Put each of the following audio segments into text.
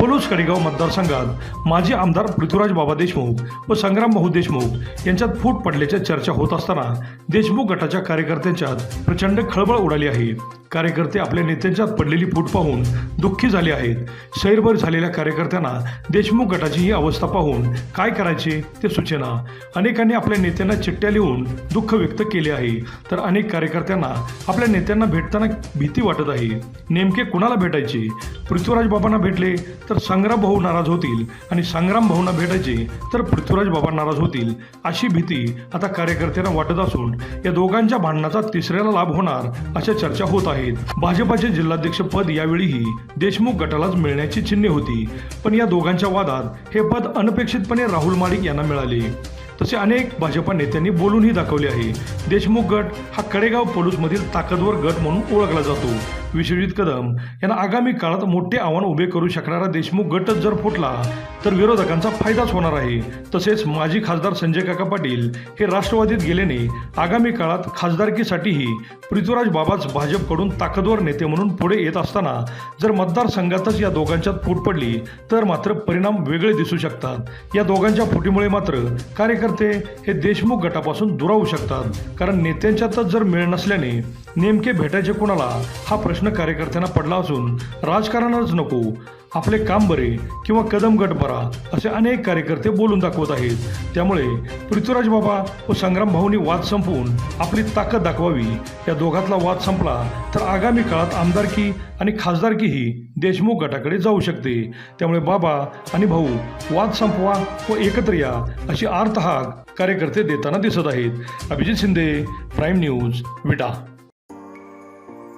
पलूस कडेगाव मतदारसंघात माजी आमदार पृथ्वीराज बाबा देशमुख व संग्राम भाऊ देशमुख यांच्यात फूट पडल्याच्या चर्चा होत असताना देशमुख गटाच्या कार्यकर्त्यांच्यात प्रचंड खळबळ उडाली आहे. कार्यकर्ते आपल्या नेत्यांच्यात पडलेली फूट पाहून दुःखी झाले आहेत. सैरभर झालेल्या कार्यकर्त्यांना देशमुख गटाची ही अवस्था पाहून काय करायचे ते सूचना. अनेकांनी आपल्या नेत्यांना चिठ्ठ्या लिहून दुःख व्यक्त केले आहे. तर अनेक कार्यकर्त्यांना आपल्या नेत्यांना भेटताना भीती वाटत आहे. नेमके कुणाला भेटायचे? पृथ्वीराज बाबांना भेटले तर संग्राम भाऊ नाराज होतील आणि संग्राम भाऊंना भेटायचे तर पृथ्वीराज बाबा नाराज होतील अशी भीती आता कार्यकर्त्यांना वाटत असून या दोघांच्या भांडणाचा तिसऱ्याला लाभ होणार अशा चर्चा होत आहेत. भाजपाचे जिल्हाध्यक्ष पद यावेळीही देशमुख गटालाच मिळण्याची चिन्हे होती. पण या दोघांच्या वादात हे पद अनपेक्षितपणे राहुल माडिक यांना मिळाले. तसे अनेक भाजपा नेत्यांनी बोलूनही दाखवले आहे. देशमुख गट हा कडेगाव पोलूसमधील ताकदवर गट म्हणून ओळखला जातो. विश्वजित कदम. यांना आगामी काळात मोठे आव्हान उभे करू शकणारा देशमुख गटच जर फुटला तर विरोधकांचा फायदाच होणार आहे. तसेच माजी खासदार संजय काका पाटील हे राष्ट्रवादीत गेल्याने आगामी काळात खासदारकीसाठीही पृथ्वीराज बाबाच भाजपकडून ताकदवर नेते म्हणून पुढे येत असताना जर मतदारसंघातच या दोघांच्यात फूट पडली तर मात्र परिणाम वेगळे दिसू शकतात. या दोघांच्या फुटीमुळे मात्र कार्यकर्ते हे देशमुख गटापासून दुरावू शकतात. कारण नेत्यांच्यातच जर मेळ नसल्याने नेमके भेटायचे कोणाला हा प्रश्न कार्यकर्त्यांना पडला असून राजकारणच नको. आपले काम बरे किंवा कदम गट बरा असे अनेक कार्यकर्ते बोलून दाखवत आहेत. त्यामुळे पृथ्वीराज बाबा व संग्राम भाऊंनी वाद संपवून आपली ताकद दाखवावी. या दोघातला वाद संपला तर आगामी काळात आमदारकी आणि खासदारकीही देशमुख गटाकडे जाऊ शकते. त्यामुळे बाबा आणि भाऊ वाद संपवा व एकत्र या अशी आर्त हाक कार्यकर्ते देताना दिसत आहेत. Abhijit Shinde prime news Vita.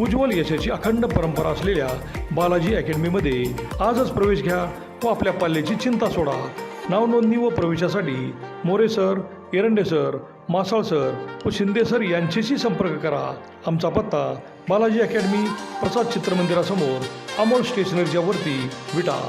उज्ज्वल यशाची अखंड परंपरा असलेल्या बालाजी अकॅडमीमध्ये आजच प्रवेश घ्या व आपल्या पाल्याची चिंता सोडा. नावनोंदणी व प्रवेशासाठी More sir Erande sir Masal sir व शिंदे सर यांच्याशी संपर्क करा. आमचा पत्ता बालाजी अकॅडमी प्रसाद चित्रमंदिरासमोर अमोल स्टेशनरीच्या वरती विटा.